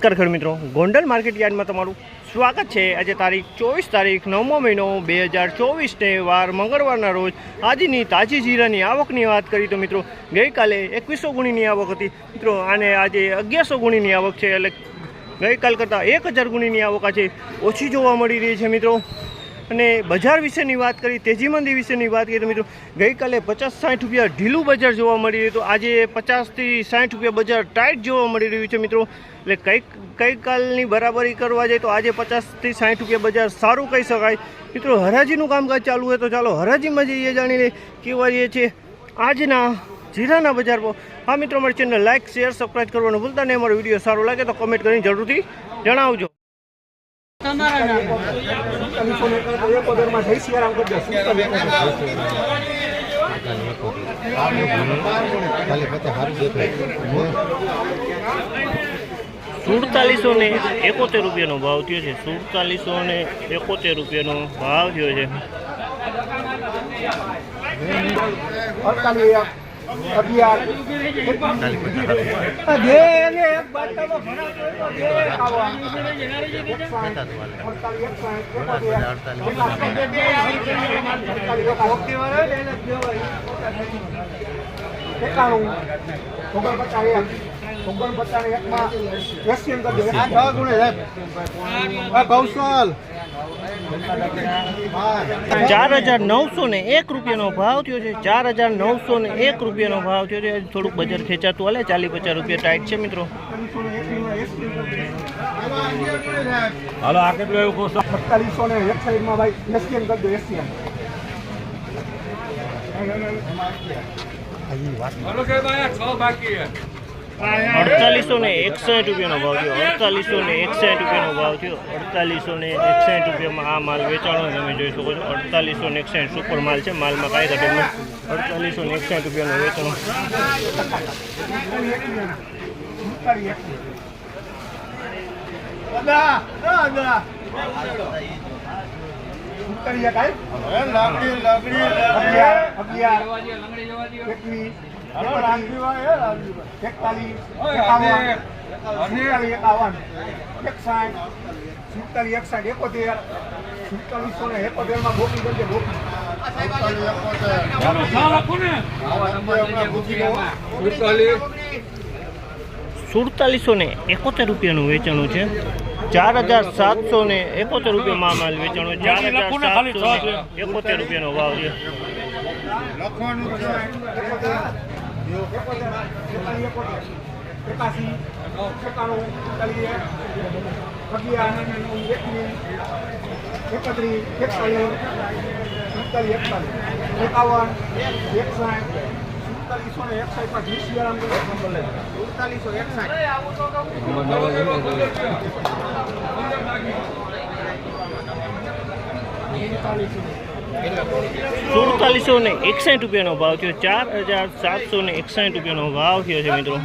નમસ્કાર ખેડૂત મિત્રો. ગોંડલ માર્કેટ યાર્ડમાં તમારું સ્વાગત છે. આજે તારીખ ચોવીસ તારીખ નવમો મહિનો બે હજાર ચોવીસને વાર મંગળવારના રોજ આજની તાજી જીરાની આવકની વાત કરી તો મિત્રો, ગઈકાલે એકવીસો ગુણીની આવક હતી. મિત્રો, આને આજે અગિયારસો ગુણીની આવક છે. એટલે ગઈકાલ કરતાં એક હજાર ગુણીની આવક આજે ઓછી જોવા મળી રહી છે મિત્રો. અને બજાર વિશેની વાત કરી તેજી મંદી વિશેની વાત કરીએ તો મિત્રો ગઈકાલે પચાસ સાઠ રૂપિયા ઢીલું બજાર જોવા મળી રહ્યું હતું. આજે પચાસથી સાઠ રૂપિયા બજાર ટાઈટ જોવા મળી રહ્યું છે, મિત્રો. એટલે કઈ ગઈકાલની બરાબરી કરવા જાય તો આજે પચાસથી સાઠ રૂપિયા બજાર સારું કહી શકાય. મિત્રો, હરાજીનું કામકાજ ચાલુ હોય તો ચાલો હરાજીમાં જઈએ જાણીને કેવા જઈએ છે આજના જીરાના બજાર પર. હા, મિત્રો મારી ચેનલ લાઇક શેર સબસ્ક્રાઈબ કરવાનું ભૂલતા નહીં. અમારો વીડિયો સારો લાગે તો કમેન્ટ કરીને જરૂરથી જણાવજો ખાલી પચાસ સારું દેખાય સુડતાલીસો ને એકોતેર રૂપિયાનો ભાવ થયો છે. સુડતાલીસો ને એકોતેર રૂપિયાનો ભાવ થયો છે. એકાણું ઓગણપચાસ એક ઓગણપચાસ એકમાં એસી કરી છ ગુણે સાહેબ. કૌશલ ચાર હજાર નવસો ને એક રૂપિયાનો ભાવ થયો છે. ચાર હજાર નવસો ને એક રૂપિયાનો ભાવ થયો છે. થોડુંક બજાર ખેંચાતું હાલે. ચાલીસ પચાસ રૂપિયા ટાઈટ છે મિત્રો. હાલો આ કેટલું એવું કોસ્ટ અડતાલીસો ને એક સાઈડમાં ભાઈ એસી કરી દો એસી હાલો કે છ બાકી છે. અડતાલીસો ને એકસાઠ રૂપિયાનો ભાવ થયો. અડતાલીસો ને એકસાઠ રૂપિયાનો ભાવ થયો. અડતાલીસો ને એકસાઠ રૂપિયામાં આ માલ વેચાણો તમે જોઈ શકો છો. અડતાલીસો ને એકસાઠ સુપર માલ છે. માલમાં કાંઈ ઘટે નહીં અડતાલીસો ને એકસાઠ રૂપિયાનો વેચાણો. ઉત્તરીય કાંઈ અગિયાર અગિયાર એકવીસ એકતાલીસ એકાવન સુડતાલીસ એકાવન એકસાઠ સુડતાલીસ એકસાઠ એકોતેર સુડતાલીસો ને એકોતેરમાં ગોપી કરજે ગોપી ચાલો છ લખો ને સુડતાલીસ ને એકોતેર રૂપિયાનું વેચાણું છે ચાર હજાર સાતસો ને એકોતેર રૂપિયામાં માલ વેચાણું ચાર હજાર સાતસો એકોતેર રૂપિયાનો ભાવ છે એકત્રીસ એકતાલીસ એકતાલીસ એકાવન એકસાઠ સુડતાલીસો ને એકસાઠમાં વીસ નંબર લે સુડતાલીસો એકસાઠ સુડતાલીસો ને એકસાઠ રૂપિયાનો ભાવ થયો. ચાર હજાર સાતસો ને એકસાઠ રૂપિયાનો ભાવ થયો છે મિત્રો.